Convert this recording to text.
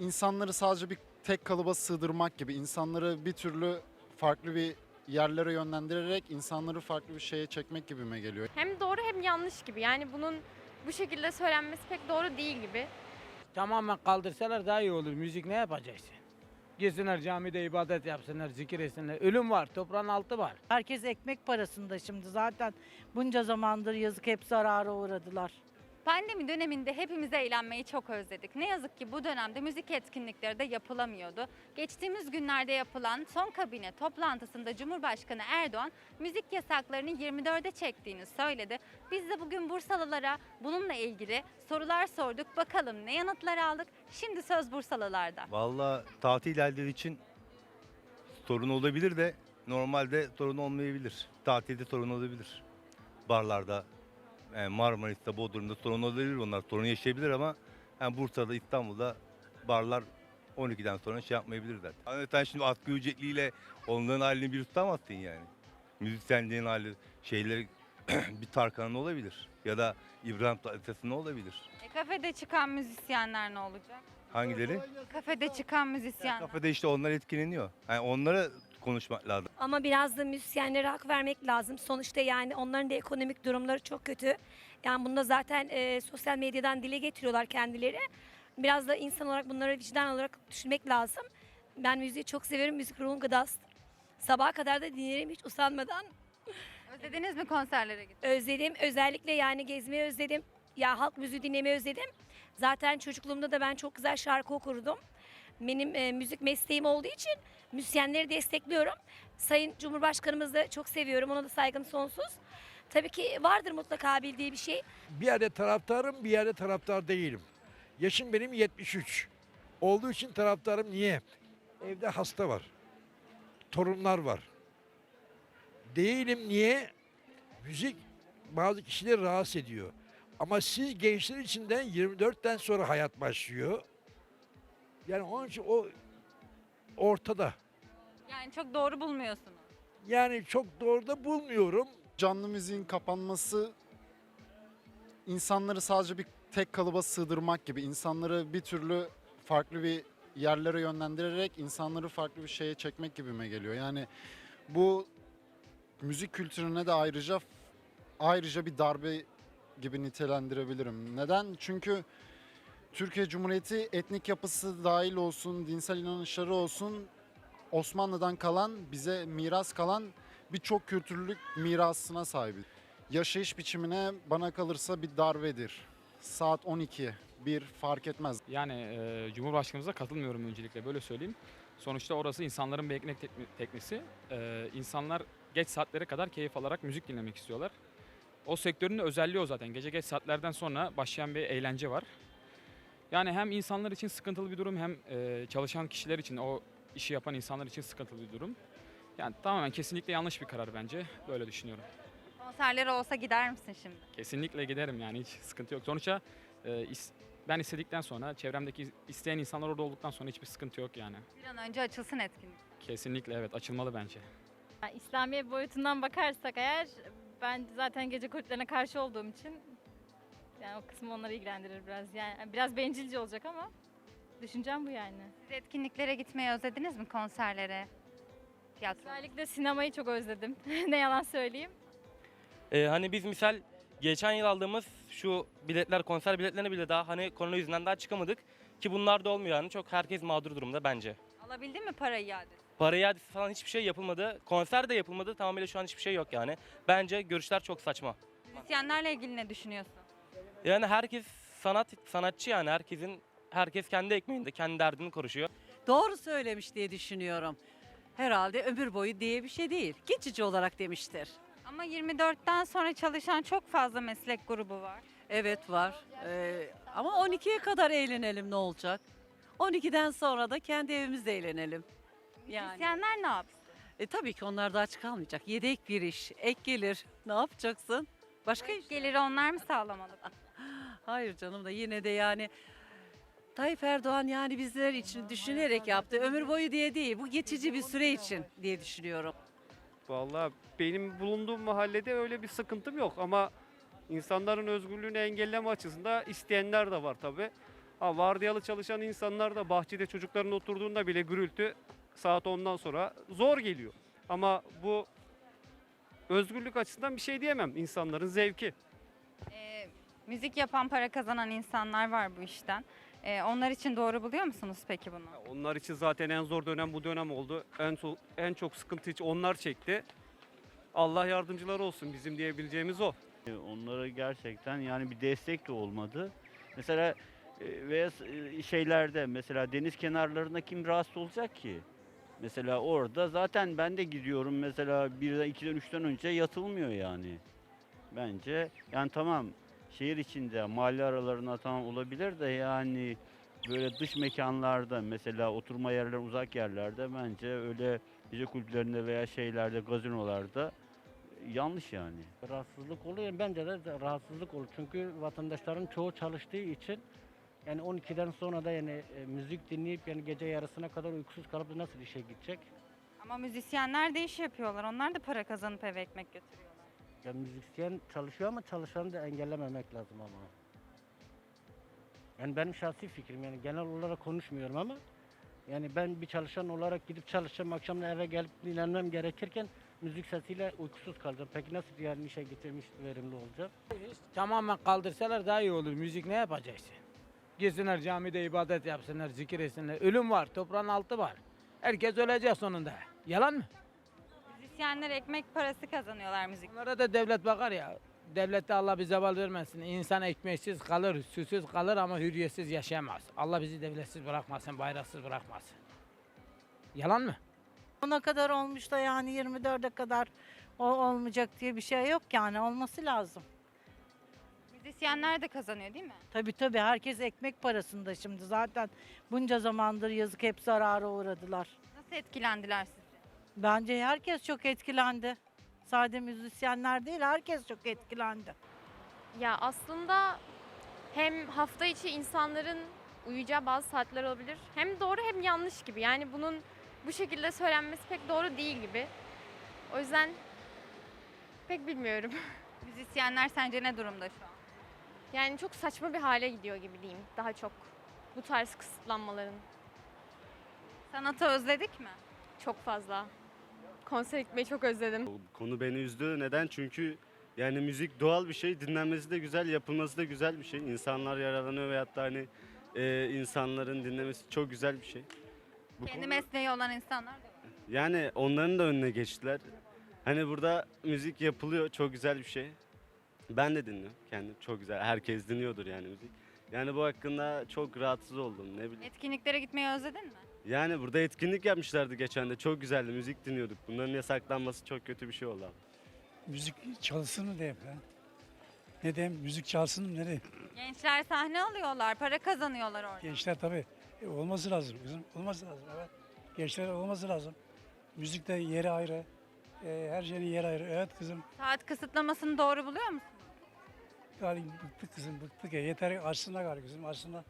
insanları sadece bir tek kalıba sığdırmak gibi, insanları bir türlü farklı bir yerlere yönlendirerek insanları farklı bir şeye çekmek gibime geliyor. Hem doğru hem yanlış gibi. Yani bunun bu şekilde söylenmesi pek doğru değil gibi. Tamamen kaldırsalar daha iyi olur. Müzik ne yapacaksın? Gitsinler camide ibadet yapsınlar, zikir etsinler. Ölüm var, toprağın altı var. Herkes ekmek parasında şimdi zaten bunca zamandır yazık hep zarara uğradılar. Pandemi döneminde hepimiz eğlenmeyi çok özledik. Ne yazık ki bu dönemde müzik etkinlikleri de yapılamıyordu. Geçtiğimiz günlerde yapılan son kabine toplantısında Cumhurbaşkanı Erdoğan müzik yasaklarını 24'e çektiğini söyledi. Biz de bugün Bursalılara bununla ilgili sorular sorduk. Bakalım ne yanıtlar aldık? Şimdi söz Bursalılarda. Valla tatil yerleri için sorun olabilir de normalde sorun olmayabilir. Tatilde sorun olabilir. Barlarda, yani Marmaris'te, Bodrum'da sorun olabilir onlar. Sorun yaşayabilir ama yani Bursa'da, İstanbul'da barlar 12'den sonra şey yapmayabilirler. Hani sen şimdi asgari ücretliyle onların halini bir tutamazsın yani. Müzisyenliğin hali, şeyleri bir Tarkan'ın olabilir. Ya da İbrahim Tatlıses'in olabilir. E, kafede çıkan müzisyenler ne olacak? Hangileri? Kafede çıkan müzisyenler. Kafede işte onlar etkileniyor. Yani onlara konuşmak lazım. Ama biraz da müzisyenlere hak vermek lazım. Sonuçta yani onların da ekonomik durumları çok kötü. Yani bunu da zaten e, sosyal medyadan dile getiriyorlar kendileri. Biraz da insan olarak bunları vicdan olarak düşünmek lazım. Ben müziği çok severim. Müzik ruhun gıdasıdır. Sabaha kadar da dinlerim hiç usanmadan. Özlediniz mi konserlere gitmeyi? Özledim. Özellikle yani gezmeyi özledim. Ya halk müziği dinlemeyi özledim. Zaten çocukluğumda da ben çok güzel şarkı okurdum. Benim e, müzik mesleğim olduğu için müzisyenleri destekliyorum. Sayın Cumhurbaşkanımızı da çok seviyorum. Ona da saygım sonsuz. Tabii ki vardır mutlaka bildiği bir şey. Bir yerde taraftarım, bir yerde taraftar değilim. Yaşım benim 73. Olduğu için taraftarım niye? Evde hasta var. Torunlar var. Değilim niye? Müzik bazı kişileri rahatsız ediyor. Ama siz gençler içinden 24'ten sonra hayat başlıyor. Yani onun için o ortada. Yani çok doğru bulmuyorsunuz. Yani çok doğru da bulmuyorum. Canlı müziğin kapanması insanları sadece bir tek kalıba sığdırmak gibi, insanları bir türlü farklı bir yerlere yönlendirerek insanları farklı bir şeye çekmek gibime geliyor. Yani bu müzik kültürüne de ayrıca ayrıca bir darbe gibi nitelendirebilirim. Neden? Çünkü Türkiye Cumhuriyeti etnik yapısı dahil olsun, dinsel inanışları olsun Osmanlı'dan kalan, bize miras kalan birçok kültürlük mirasına sahibi. Yaşayış biçimine bana kalırsa bir darbedir. Saat 12, bir fark etmez. Yani e, Cumhurbaşkanımıza katılmıyorum öncelikle böyle söyleyeyim. Sonuçta orası insanların bir ekmek teknesi. E, insanlar geç saatlere kadar keyif alarak müzik dinlemek istiyorlar. O sektörün de özelliği o zaten. Gece geç saatlerden sonra başlayan bir eğlence var. Yani hem insanlar için sıkıntılı bir durum hem e, çalışan kişiler için, o işi yapan insanlar için sıkıntılı bir durum. Yani tamamen kesinlikle yanlış bir karar bence. Böyle düşünüyorum. Konserleri olsa gider misin şimdi? Kesinlikle giderim yani hiç sıkıntı yok. Sonuçta e, is- ben istedikten sonra, çevremdeki isteyen insanlar orada olduktan sonra hiçbir sıkıntı yok yani. Bir an önce açılsın etkinlik. Kesinlikle evet açılmalı bence. Yani İslami boyutundan bakarsak eğer ben zaten gece kulüplerine karşı olduğum için yani o kısmı onları ilgilendirir biraz. Yani biraz bencilce olacak ama düşüncem bu yani. Siz etkinliklere gitmeyi özlediniz mi konserlere? Tiyatro. Özellikle sinemayı çok özledim. ne yalan söyleyeyim. Ee, hani biz misal geçen yıl aldığımız şu biletler konser biletlerine bile daha hani korona yüzünden daha çıkamadık. Ki bunlar da olmuyor yani çok herkes mağdur durumda bence. Alabildin mi parayı iade? Para iadesi falan hiçbir şey yapılmadı. Konser de yapılmadı. Tamamıyla şu an hiçbir şey yok yani. Bence görüşler çok saçma. Müzisyenlerle ilgili ne düşünüyorsun? Yani herkes sanat sanatçı yani herkesin herkes kendi ekmeğinde, kendi derdini konuşuyor. Doğru söylemiş diye düşünüyorum. Herhalde ömür boyu diye bir şey değil. Geçici olarak demiştir. Ama 24'ten sonra çalışan çok fazla meslek grubu var. Evet var. Ee, ama 12'ye kadar eğlenelim ne olacak? 12'den sonra da kendi evimizde eğlenelim. Yani. Müzisyenler ne yapsın? E, tabii ki onlar da aç kalmayacak. Yedek bir iş, ek gelir. Ne yapacaksın? Başka iş. Geliri onlar mı sağlamalı? Hayır canım da yine de yani Tayyip Erdoğan yani bizler için düşünerek yaptı. Ömür boyu diye değil. Bu geçici bir süre için diye düşünüyorum. Vallahi benim bulunduğum mahallede öyle bir sıkıntım yok ama insanların özgürlüğünü engelleme açısında isteyenler de var tabi. Ha, vardiyalı çalışan insanlar da bahçede çocukların oturduğunda bile gürültü saat 10'dan sonra zor geliyor. Ama bu özgürlük açısından bir şey diyemem. İnsanların zevki. Ee, müzik yapan para kazanan insanlar var bu işten. Ee, onlar için doğru buluyor musunuz peki bunu? Onlar için zaten en zor dönem bu dönem oldu. En, so- en çok sıkıntı hiç onlar çekti. Allah yardımcıları olsun bizim diyebileceğimiz o. Onlara gerçekten yani bir destek de olmadı. Mesela e, veya e, şeylerde mesela deniz kenarlarında kim rahatsız olacak ki? Mesela orada zaten ben de gidiyorum mesela birden ikiden üçten önce yatılmıyor yani. Bence yani tamam şehir içinde mahalle aralarında tamam olabilir de yani böyle dış mekanlarda mesela oturma yerler uzak yerlerde bence öyle gece kulüplerinde veya şeylerde gazinolarda yanlış yani. Rahatsızlık oluyor. Bence de rahatsızlık olur. Çünkü vatandaşların çoğu çalıştığı için yani 12'den sonra da yani e, müzik dinleyip yani gece yarısına kadar uykusuz kalıp nasıl işe gidecek? Ama müzisyenler de iş yapıyorlar. Onlar da para kazanıp eve ekmek götürüyorlar. Yani müzisyen çalışıyor ama çalışanı da engellememek lazım ama. Yani benim şahsi fikrim yani genel olarak konuşmuyorum ama yani ben bir çalışan olarak gidip çalışacağım akşamda eve gelip dinlenmem gerekirken müzik sesiyle uykusuz kalacağım. Peki nasıl yani işe getirmiş verimli olacağım? Tamamen kaldırsalar daha iyi olur. Müzik ne yapacaksın? Gitsinler camide ibadet yapsınlar, zikir etsinler. Ölüm var, toprağın altı var. Herkes ölecek sonunda. Yalan mı? Müzisyenler ekmek parası kazanıyorlar müzik. Onlara da devlet bakar ya. Devlette Allah bize zeval vermesin. İnsan ekmeksiz kalır, susuz kalır ama hürriyetsiz yaşayamaz. Allah bizi devletsiz bırakmasın, bayraksız bırakmasın. Yalan mı? Ona kadar olmuş da yani 24'e kadar o olmayacak diye bir şey yok yani olması lazım. Müzisyenler de kazanıyor değil mi? Tabii tabii herkes ekmek parasında şimdi zaten bunca zamandır yazık hep zarara uğradılar. Nasıl etkilendiler sizce? Bence herkes çok etkilendi. Sadece müzisyenler değil herkes çok etkilendi. Ya aslında hem hafta içi insanların uyuyacağı bazı saatler olabilir. Hem doğru hem yanlış gibi. Yani bunun bu şekilde söylenmesi pek doğru değil gibi. O yüzden pek bilmiyorum. Müzisyenler sence ne durumda şu an? Yani çok saçma bir hale gidiyor gibi diyeyim daha çok. Bu tarz kısıtlanmaların Sanatı özledik mi? çok fazla. Konser gitmeyi çok özledim. Konu beni üzdü. Neden? Çünkü yani müzik doğal bir şey. Dinlenmesi de güzel, yapılması da güzel bir şey. İnsanlar yaralanıyor veyahut da hani e, insanların dinlemesi çok güzel bir şey. Bu Kendi konu- mesleği olan insanlar da var. Yani onların da önüne geçtiler. Hani burada müzik yapılıyor, çok güzel bir şey. Ben de dinliyorum kendim, çok güzel. Herkes dinliyordur yani müzik. Yani bu hakkında çok rahatsız oldum, ne bileyim. Etkinliklere gitmeyi özledin mi? Yani burada etkinlik yapmışlardı geçen de, çok güzeldi, müzik dinliyorduk. Bunların yasaklanması çok kötü bir şey oldu abi. Müzik çalsın mı diyeyim ha? Ne diyeyim? Müzik çalsın mı ne diyeyim? Gençler sahne alıyorlar, para kazanıyorlar orada. Gençler tabii e, olması lazım kızım. Olması lazım evet. Gençler olması lazım. Müzikte yeri ayrı. E, her şeyin yeri ayrı. Evet kızım. Saat kısıtlamasını doğru buluyor musun? Gari bıktık kızım bıktık ya. Yeter açsınlar gari kızım açsınlar.